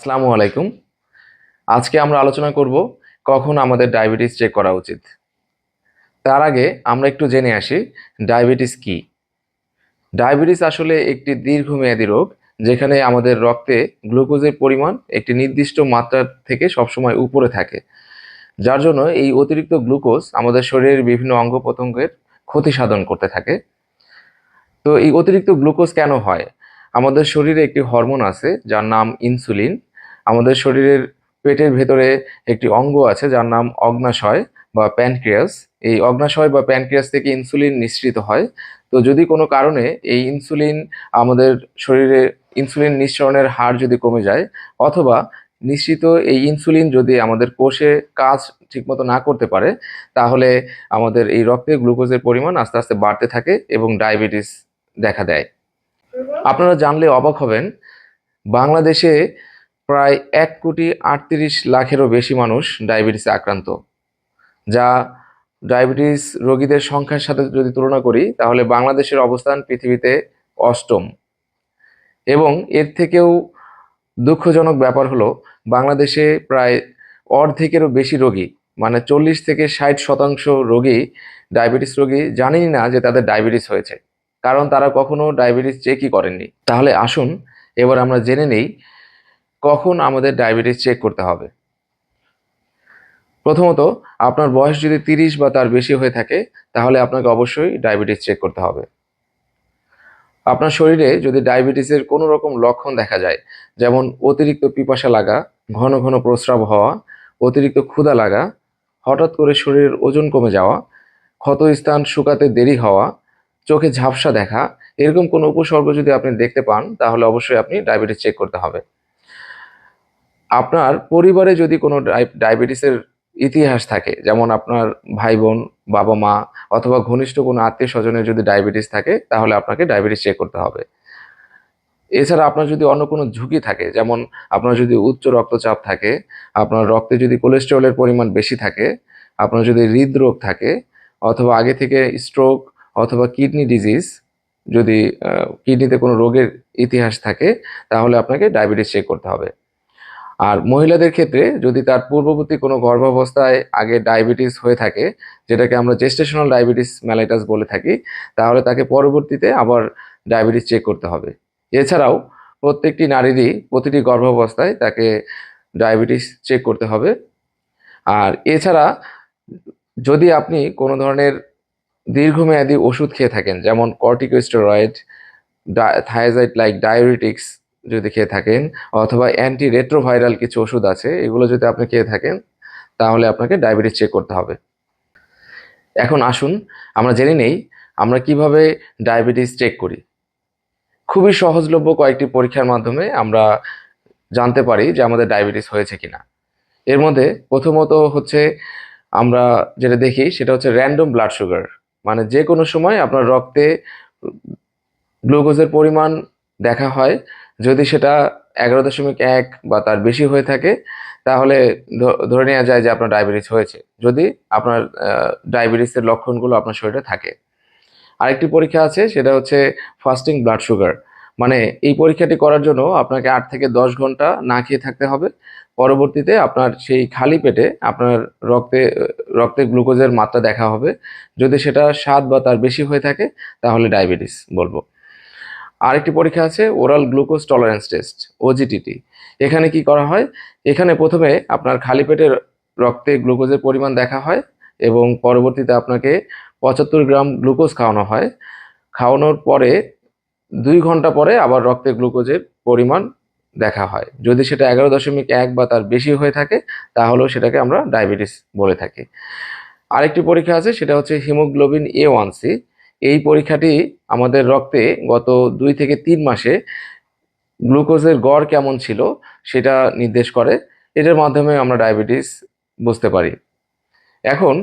আসসালামু আলাইকুম। আজকে আমরা আলোচনা করব কখন আমাদের ডায়াবেটিস চেক করা উচিত। তার আগে আমরা একটু জেনে আসি, ডায়াবেটিস কি? ডায়াবেটিস আসলে একটি দীর্ঘমেয়াদী রোগ, যেখানে আমাদের রক্তে গ্লুকোজের পরিমাণ একটি নির্দিষ্ট মাত্রা থেকে সবসময় উপরে থাকে। যার জন্য এই অতিরিক্ত গ্লুকোজ আমাদের শরীরের বিভিন্ন অঙ্গ প্রত্যঙ্গের ক্ষতি সাধন করতে থাকে। তো এই অতিরিক্ত গ্লুকোজ কেন হয়? আমাদের শরীরে একটি হরমোন আছে, যার নাম ইনসুলিন। আমাদের শরীরের পেটের ভেতরে একটি অঙ্গ আছে, যার নাম অগ্নাশয় বা প্যানক্রিয়াস। এই অগ্নাশয় বা প্যানক্রিয়াস থেকে ইনসুলিন নিঃসৃত হয়। তো যদি কোনো কারণে এই ইনসুলিন আমাদের শরীরে ইনসুলিন নিঃসরণের হার যদি কমে যায়, অথবা নিশ্চিত এই ইনসুলিন যদি আমাদের কোষে কাজ ঠিকমতো না করতে পারে, তাহলে আমাদের এই রক্তে গ্লুকোজের পরিমাণ আস্তে আস্তে বাড়তে থাকে এবং ডায়াবেটিস দেখা দেয়। আপনারা জানলে অবাক হবেন, বাংলাদেশে প্রায় এক কোটি আটত্রিশ লাখেরও বেশি মানুষ ডায়াবেটিসে আক্রান্ত। যা ডায়াবেটিস রোগীদের সংখ্যার সাথে যদি তুলনা করি, তাহলে বাংলাদেশের অবস্থান পৃথিবীতে অষ্টম। এবং এর থেকেও দুঃখজনক ব্যাপার হলো, বাংলাদেশে প্রায় অর্ধেকেরও বেশি রোগী মানে চল্লিশ থেকে ষাট শতাংশ রোগী ডায়াবেটিস রোগী জানেনই না যে তাদের ডায়াবেটিস হয়েছে। কারণ তারা কখনো ডায়াবেটিস চেকই করেননি। তাহলে আসুন, এবার আমরা জেনে নেই কখন আমাদের ডায়াবেটিস চেক করতে হবে। প্রথমত, আপনার বয়স যদি তিরিশ বা তার বেশি হয়ে থাকে, তাহলে আপনাকে অবশ্যই ডায়াবেটিস চেক করতে হবে। আপনার শরীরে যদি ডায়াবেটিসের কোনো রকম লক্ষণ দেখা যায়, যেমন অতিরিক্ত পিপাসা লাগা, ঘন ঘন প্রস্রাব হওয়া, অতিরিক্ত ক্ষুধা লাগা, হঠাৎ করে শরীরের ওজন কমে যাওয়া ক্ষত স্থান শুকাতে দেরি হওয়া চোখে ঝাপসা দেখা, এরকম কোনো উপসর্গ যদি আপনি দেখতে পান, তাহলে অবশ্যই আপনি ডায়াবেটিস চেক করতে হবে। আপনার পরিবারে যদি কোনো ডায়াবেটিসের ইতিহাস থাকে, যেমন আপনার ভাই বোন বাবা মা অথবা ঘনিষ্ঠ কোনো আত্মীয় স্বজনের যদি ডায়াবেটিস থাকে, তাহলে আপনাকে ডায়াবেটিস চেক করতে হবে। এছাড়া আপনার যদি অন্য কোনো ঝুঁকি থাকে, যেমন আপনার যদি উচ্চ রক্তচাপ থাকে, আপনার রক্তে যদি কোলেস্টেরলের পরিমাণ বেশি থাকে, আপনার যদি হৃদরোগ থাকে, অথবা আগে থেকে স্ট্রোক অথবা কিডনি ডিজিজ যদি কিডনিতে কোনো রোগের ইতিহাস থাকে, তাহলে আপনাকে ডায়াবেটিস চেক করতে হবে। আর মহিলাদের ক্ষেত্রে যদি তার পূর্ববর্তী কোনো গর্ভাবস্থায় আগে ডায়াবেটিস হয়ে থাকে, যেটাকে আমরা জেস্টেশনাল ডায়াবেটিস ম্যালাইটাস বলে থাকি, তাহলে তাকে পরবর্তীতে আবার ডায়াবেটিস চেক করতে হবে। এছাড়াও প্রত্যেকটি নারীরই প্রতিটি গর্ভাবস্থায় তাকে ডায়াবেটিস চেক করতে হবে। আর এছাড়া যদি আপনি কোনো ধরনের দীর্ঘমেয়াদী ওষুধ খেয়ে থাকেন, যেমন কর্টিকোস্টেরয়েড থায়াজাইড লাইক ডায়োরিটিক্স যদি খেয়ে থাকেন, অথবা অ্যান্টি রেট্রোভাইরাল কিছু ওষুধ আছে, এগুলো যদি আপনি খেয়ে থাকেন, তাহলে আপনাকে ডায়াবেটিস চেক করতে হবে। এখন আসুন, আমরা জেনে নেই, আমরা কীভাবে ডায়াবেটিস চেক করি। খুবই সহজলভ্য কয়েকটি পরীক্ষার মাধ্যমে আমরা জানতে পারি যে আমাদের ডায়াবেটিস হয়েছে কিনা। এর মধ্যে প্রথমত হচ্ছে আমরা যেটা দেখি, সেটা হচ্ছে র্যান্ডম ব্লাড সুগার মানে যে কোনো সময় আপনার রক্তে গ্লুকোজের পরিমাণ দেখা হয়, যদি সেটা এগারো দশমিক এক বা তার বেশি হয়ে থাকে, তাহলে ধরে নেওয়া যায় যে আপনার ডায়াবেটিস হয়েছে। যদি আপনার ডায়াবেটিসের লক্ষণগুলো আপনার শরীরে থাকে। আরেকটি পরীক্ষা আছে, সেটা হচ্ছে ফাস্টিং ব্লাড সুগার মানে এই পরীক্ষাটি করার জন্য আপনাকে আট থেকে দশ ঘণ্টা না খেয়ে থাকতে হবে। পরবর্তীতে আপনার সেই খালি পেটে আপনার রক্তে রক্তে গ্লুকোজের মাত্রা দেখা হবে। যদি সেটা সাত বা তার বেশি হয়ে থাকে, তাহলে ডায়াবেটিস বলব। আরেকটি পরীক্ষা আছে, oral glucose tolerance test OGTT এখানে কি করা হয়? এখানে প্রথমে আপনার খালি পেটের রক্তে গ্লুকোজের পরিমাণ দেখা হয় এবং পরবর্তীতে আপনাকে পঁচাত্তর গ্রাম গ্লুকোজ খাওয়ানো হয়। খাওয়ানোর পরে দুই ঘণ্টা পরে আবার রক্তে গ্লুকোজের পরিমাণ দেখা হয়। যদি সেটা এগারো দশমিক এক বা তার বেশি হয়ে থাকে, তাহলেও সেটাকে আমরা ডায়াবেটিস বলে থাকি। আরেকটি পরীক্ষা আছে, সেটা হচ্ছে হিমোগ্লোবিন এ ওয়ান সি। এই পরীক্ষাটি আমাদের রক্তে গত দুই থেকে তিন মাসে গ্লুকোজের গড় কেমন ছিল সেটা নির্দেশ করে। এটার মাধ্যমে আমরা ডায়াবেটিস বুঝতে পারি। এখন,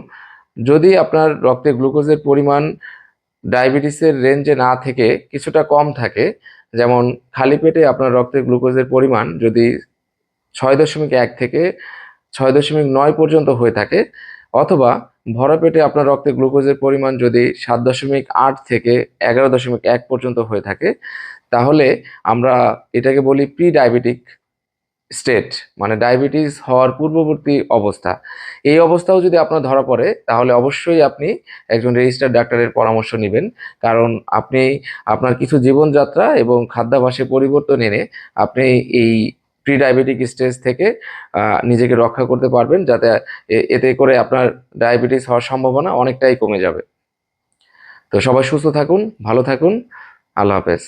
যদি আপনার রক্তে গ্লুকোজের পরিমাণ ডায়াবেটিসের রেঞ্জে না থেকে কিছুটা কম থাকে। যেমন খালি পেটে আপনার রক্তে গ্লুকোজের পরিমাণ যদি ছয় দশমিক এক থেকে ছয় দশমিক নয় পর্যন্ত হয়ে থাকে, অথবা ভরা পেটে আপনার রক্তে গ্লুকোজের পরিমাণ যদি সাত দশমিক আট থেকে এগারো দশমিক এক পর্যন্ত হয়ে থাকে, তাহলে আমরা এটাকে বলি প্রি ডায়াবেটিক স্টেট মানে ডায়াবেটিস হওয়ার পূর্ববর্তী অবস্থা। এই অবস্থাও যদি আপনার ধরা পড়ে, তাহলে অবশ্যই আপনি একজন রেজিস্টার্ড ডাক্তারের পরামর্শ নেবেন। কারণ আপনি, আপনার কিছু জীবনযাত্রা এবং খাদ্যাভাসে পরিবর্তন এনে আপনি এই প্রি ডায়াবেটিক স্টেজ থেকে নিজেকে রক্ষা করতে পারবেন যাতে এতে করে আপনার ডায়াবেটিস হওয়ার সম্ভাবনা অনেকটাই কমে যাবে। তো সবাই সুস্থ থাকুন, ভালো থাকুন। আল্লাহ হাফেজ।